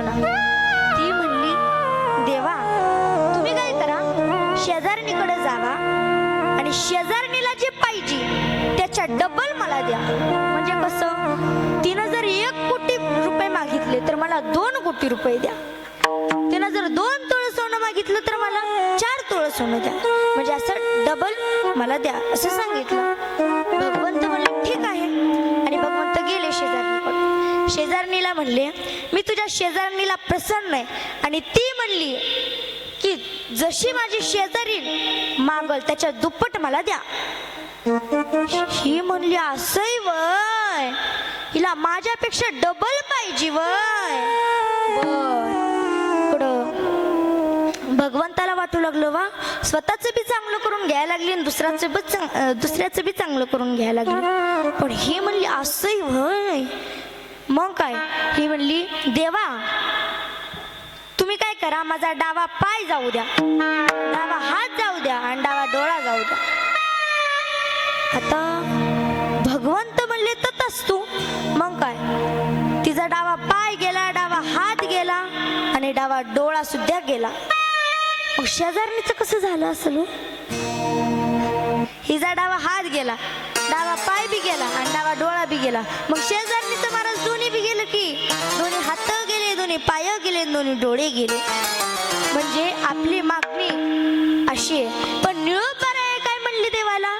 क्षणा ती म्हणली देवा तुम्ही काय करा? शेजारणीकडे जावा आणि शेजारणीला जे पाहिजे त्याच्या डबल मला द्या. म्हणजे कसं? तिनं जर एक कोटी रुपये मागितले तर मला दोन कोटी रुपये द्या. तिनं जर दोन तोळ सोनं मागितलं तर मला चार तोळ सोनं द्या. म्हणजे असं डबल मला द्या असं सांगितलं. भगवंत म्हणले शेजारणीला म्हणले मी तुझ्या शेजारणीला प्रसन्न आहे. आणि ती म्हणली की जशी माझी शेजारी मागल त्याच्या दुप्पट मला द्या. ही म्हणली असंही वय. हिला माझ्यापेक्षा डबल पाहिजे वय. भगवंताला वाटू लागलो वा स्वतःच बी चांगलं करून घ्यायला लागली आणि दुसऱ्याचं बी दुसऱ्याचं बी चांगलं करून घ्यायला लागली. पण ही म्हणली असंही वय. मग काय? ही म्हणली देवा तुम्ही काय करा? माझा डावा पाय जाऊ द्या. डावा हात जाऊ द्या आणि डावा डोळा जाऊ द्या. आता भगवंत म्हणले ततच तू. मग काय? तिचा डावा पाय गेला डावा हात गेला आणि डावा डोळा सुद्धा गेला. मग शेजारणीचं कसं झालं असेल हिचा डावा हात गेला डावा पाय बी गेला आणि डावा डोळा बी गेला. मग शेजारी दोन्ही बी गेलं की दोन्ही हात गेले दोन्ही पाय गेले दोन्ही डोळे गेले. म्हणजे आपली मागणी अशी आहे. पण निळोपाराय काय म्हणली देवाला?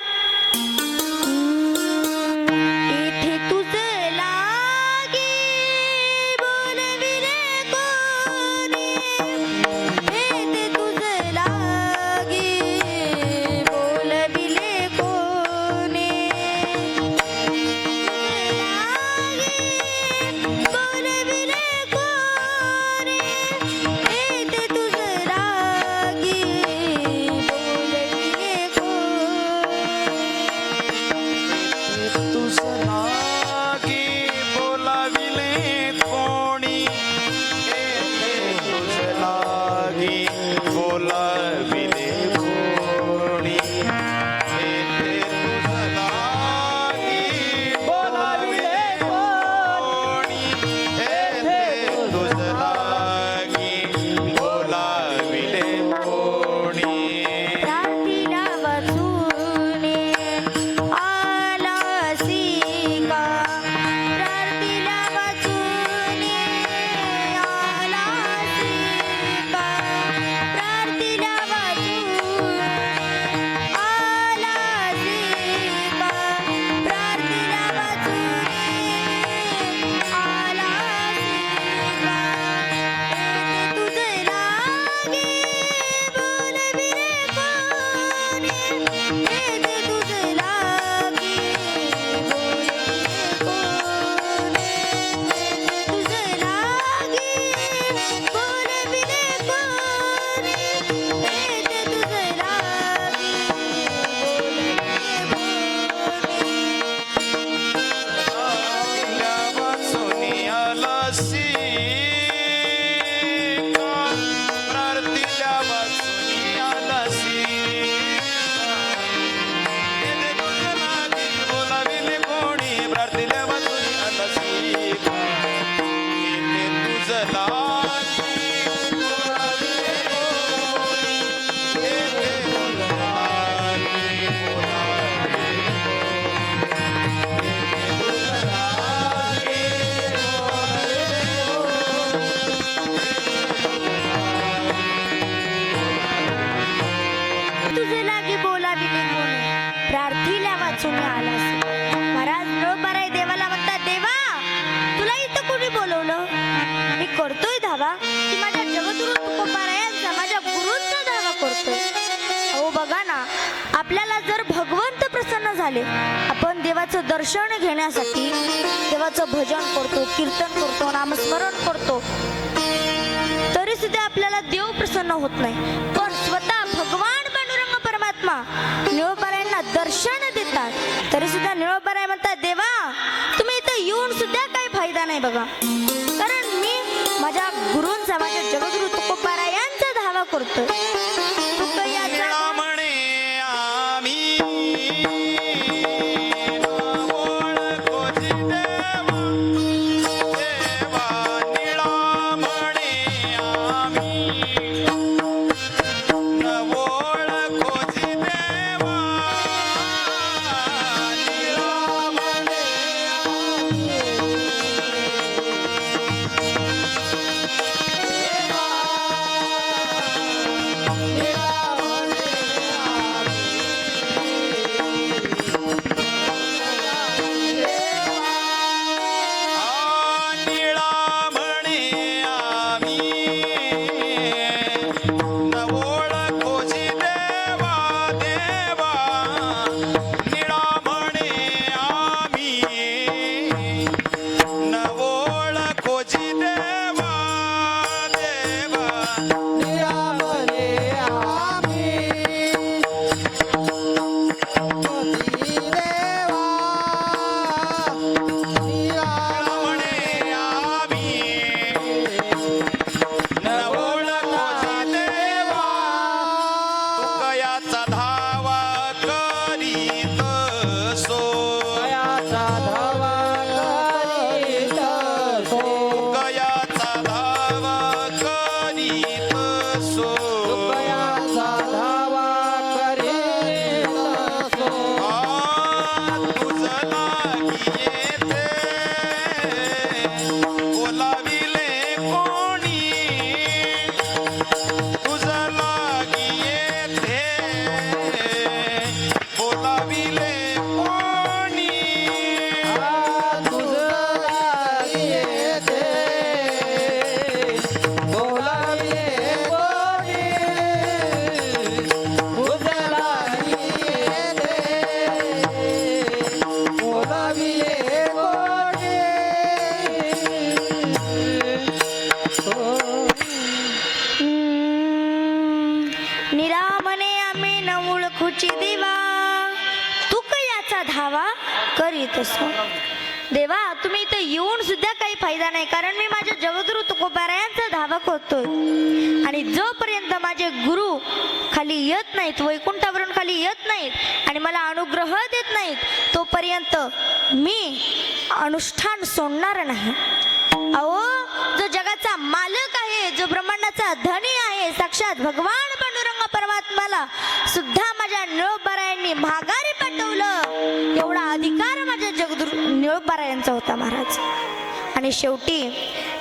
आपल्याला जर भगवंत प्रसन्न झाले आपण देवाचं दर्शन घेण्यासाठी देवाचं भजन करतो कीर्तन करतो नामस्मरण करतो तरी सुद्धा आपल्याला देव प्रसन्न होत नाही. पण स्वतः भगवान पांडुरंग परमात्मा निळोबारायांना दर्शन देतात. तरी सुद्धा निळोबाराय म्हणतात देवा तुम्ही इथं येऊन सुद्धा काही फायदा नाही बघा. कारण मी माझ्या गुरुंचा माझ्या जगद्गुरु तुकोबारायांचा धावा करतो तुक या निरामने आम्ही न ओळखूची देवा. तू याचा धावा करीत असो. देवा तुम्ही इथं येऊन सुद्धा काही फायदा नाही कारण मी माझ्या जगद्गुरु तुकोबारायांचा धावा करतोय. आणि जोपर्यंत माझे गुरु खाली येत नाहीत वैकुंठावरून खाली येत नाहीत आणि मला अनुग्रह देत नाहीत तोपर्यंत मी अनुष्ठान सोडणार नाही. अहो जगाचा मालक आहे जो ब्रह्मांडाचा धनी आहे. साक्षात भगवान पांडुरंग परमात्माला सुद्धा माझ्या निळोबारायांनी माघारी पाठवलं. एवढा अधिकार माझ्या जगदुरु निळोबारायांचा होता महाराज. आणि शेवटी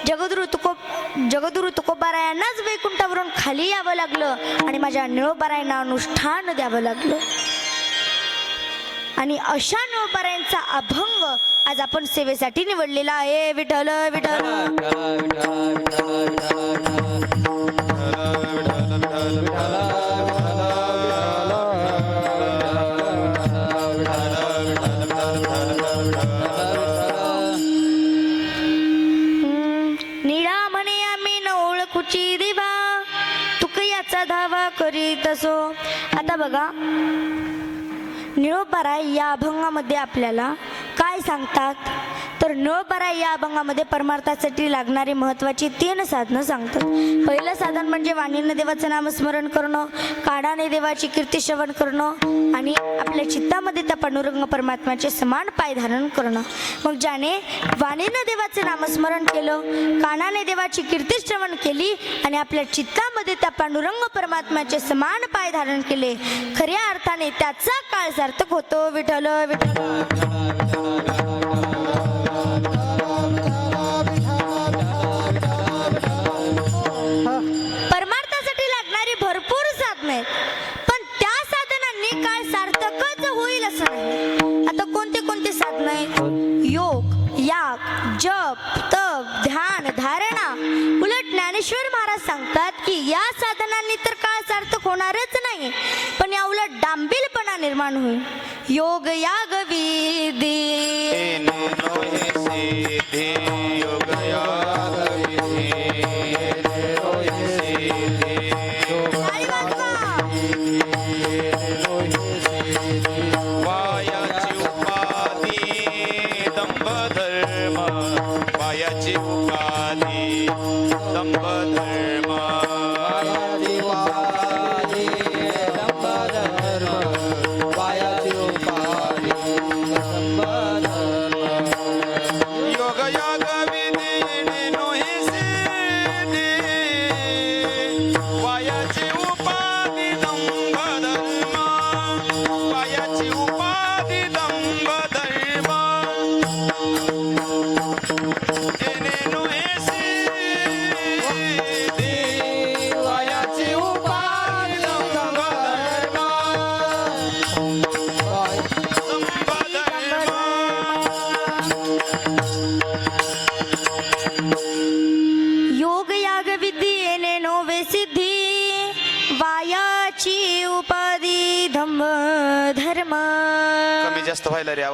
जगदुरु तुको जगदुरु तुकोबारायांनाच वैकुंठावरून खाली यावं लागलं आणि माझ्या निळोबारायांना अनुष्ठान द्यावं लागलं. आणि अशा निळोबारायांचा अभंग आज आपण सेवेसाठी निवडलेला आहे. विठल विठल असो. आता बघा. निळोपराय या अभंगामध्ये आपल्याला काय सांगतात? तर निळोपराय या अभंगामध्ये परमार्थासाठी लागणारी महत्त्वाची तीन साधनं सांगतात. पहिलं साधन म्हणजे वाणीनं देवाचं नामस्मरण करणं काढाने देवाची कीर्ती श्रवण करणं आणि आपल्या चित्तामध्ये त्या पांडुरंग परमात्म्याचे समान पाय धारण करणं. मग ज्याने वाणीनं देवाचे नामस्मरण केलं कानाने देवाची कीर्ती श्रवण केली आणि आपल्या चित्ता चित्तामध्ये त्या पांडुरंग परमात्म्याचे समान पाय धारण केले. खऱ्या अर्थाने त्याचा काळ सार्थक होतो. विठ्ठल विठल खरंच नाही पण या उलट डांबिलपणा निर्माण होईल. योग याग विधी. तेने योग योग fayları ya.